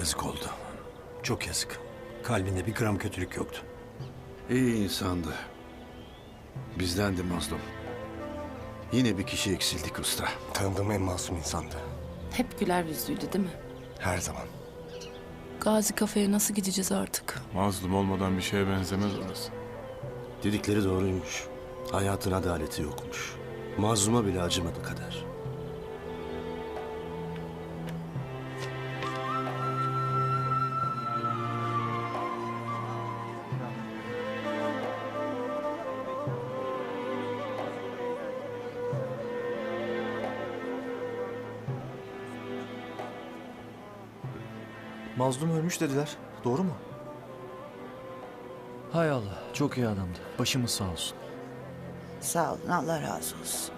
Yazık oldu. Çok yazık. Kalbinde bir gram kötülük yoktu. İyi insandı. Bizden de mazlum. Yine bir kişi eksildik usta. Tanıdığım en masum insandı. Hep güler yüzlüydü değil mi? Her zaman. Gazi kafeye nasıl gideceğiz artık? Mazlum olmadan bir şeye benzemez orası. Dedikleri doğruymuş. Hayatın adaleti yokmuş. Mazluma bile acımadı kader. Mazlum ölmüş dediler. Doğru mu? Hay Allah çok iyi adamdı. Başımız sağ olsun. Sağ olun Allah razı olsun.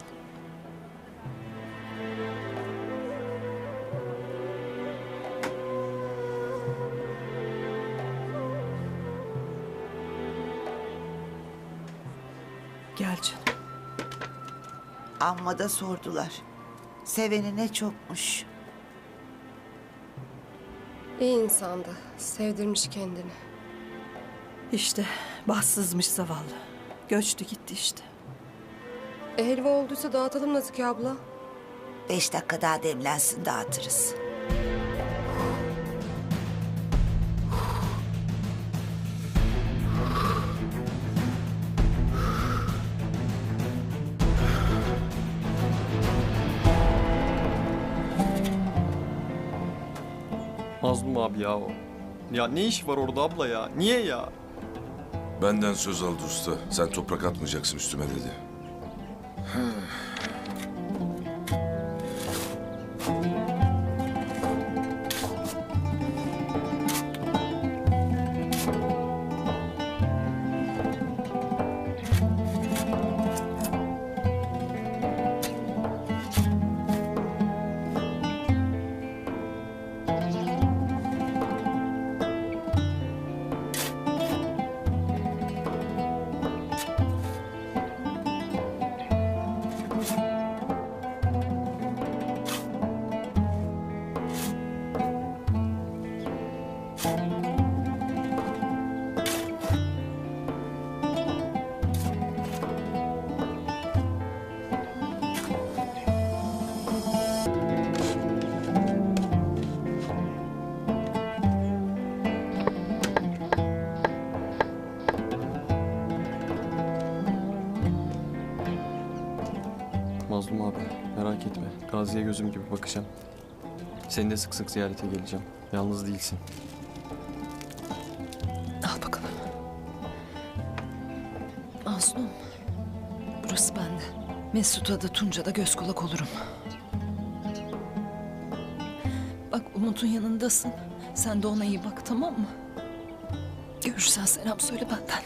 Gel canım. Amma da sordular. Seveni ne çokmuş. İyi insandı. Sevdirmiş kendini. İşte bahtsızmış zavallı. Göçtü gitti işte. E, helva olduysa dağıtalım Nazike abla. Beş dakika daha demlensin dağıtırız. Mazlum abi ya o. Ya ne iş var orada abla ya? Niye ya? Benden söz aldı usta. Sen toprak atmayacaksın üstüme dedi. Mazlum abi merak etme. Gazi'ye gözüm gibi bakacağım. Seni de sık sık ziyarete geleceğim. Yalnız değilsin. Al bakalım. Mazlum. Burası bende. Mesut'a da Tunca da göz kulak olurum. Bak Umut'un yanındasın. Sen de ona iyi bak tamam mı? Görürsen selam söyle benden.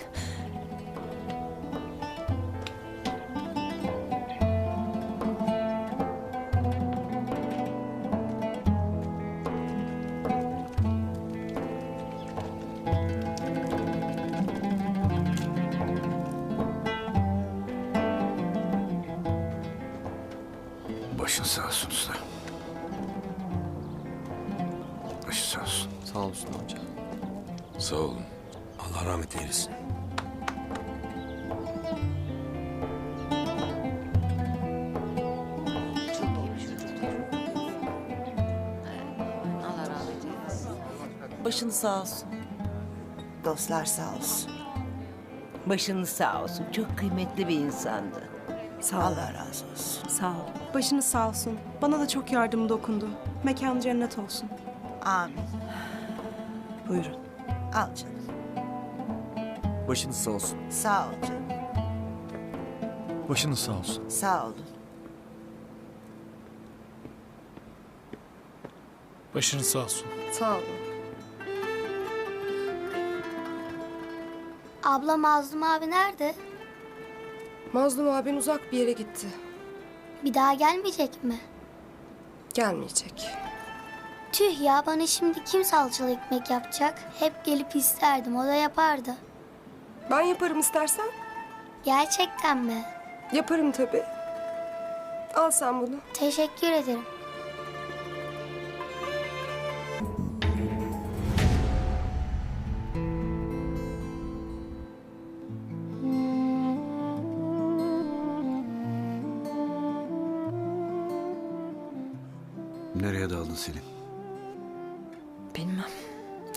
Başın sağ olsun usta. Başı sağ olsun. Sağ olsun amca. Sağ olun. Allah rahmet eylesin. Başını sağ olsun. Dostlar sağ olsun. Başınız sağ olsun. Çok kıymetli bir insandı. Sağ ol. Allah razı olsun. Sağ ol. Başınız sağ olsun. Bana da çok yardım dokundu. Mekan cennet olsun. Amin. Buyurun. Al canım. Başınız sağ olsun. Sağ ol canım. Başınız sağ olsun. Sağ olun. Başınız sağ olsun. Sağ olun. Abla Mazlum abi nerede? Mazlum abin uzak bir yere gitti. Bir daha gelmeyecek mi? Gelmeyecek. Tüh ya bana şimdi kim salçalı ekmek yapacak? Hep gelip isterdim o da yapardı. Ben yaparım istersen. Gerçekten mi? Yaparım tabii. Al sen bunu. Teşekkür ederim. Nereye daldın Selin? Bilmem.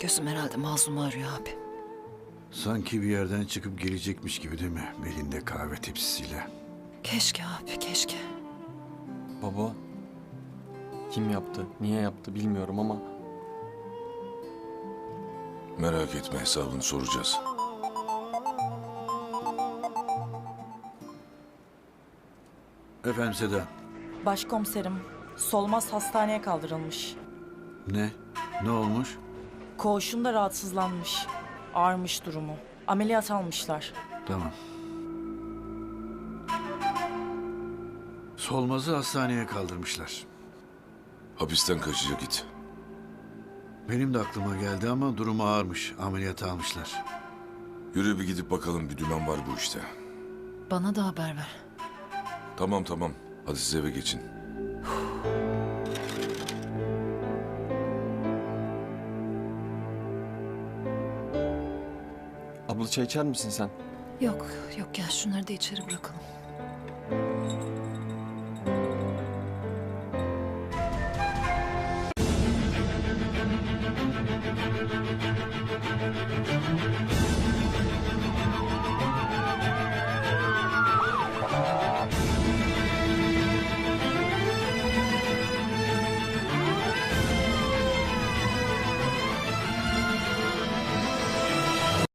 Gözüm herhalde mazlumu arıyor abi. Sanki bir yerden çıkıp gelecekmiş gibi değil mi? Belinde kahve tepsisiyle. Keşke abi keşke. Baba. Kim yaptı, niye yaptı bilmiyorum ama Merak etme hesabını soracağız. Efendim Seda. Başkomiserim, Solmaz hastaneye kaldırılmış. Ne? Ne olmuş? Koğuşunda rahatsızlanmış. Ağırmış durumu. Ameliyat almışlar. Tamam. Solmaz'ı hastaneye kaldırmışlar. Hapisten kaçacak it. Benim de aklıma geldi ama durumu ağırmış. Ameliyata almışlar. Yürü bir gidip bakalım bir dümen var bu işte. Bana da haber ver. Tamam tamam. Hadi siz eve geçin. Abla çay içer misin sen? Yok, yok gel şunları da içeri bırakalım.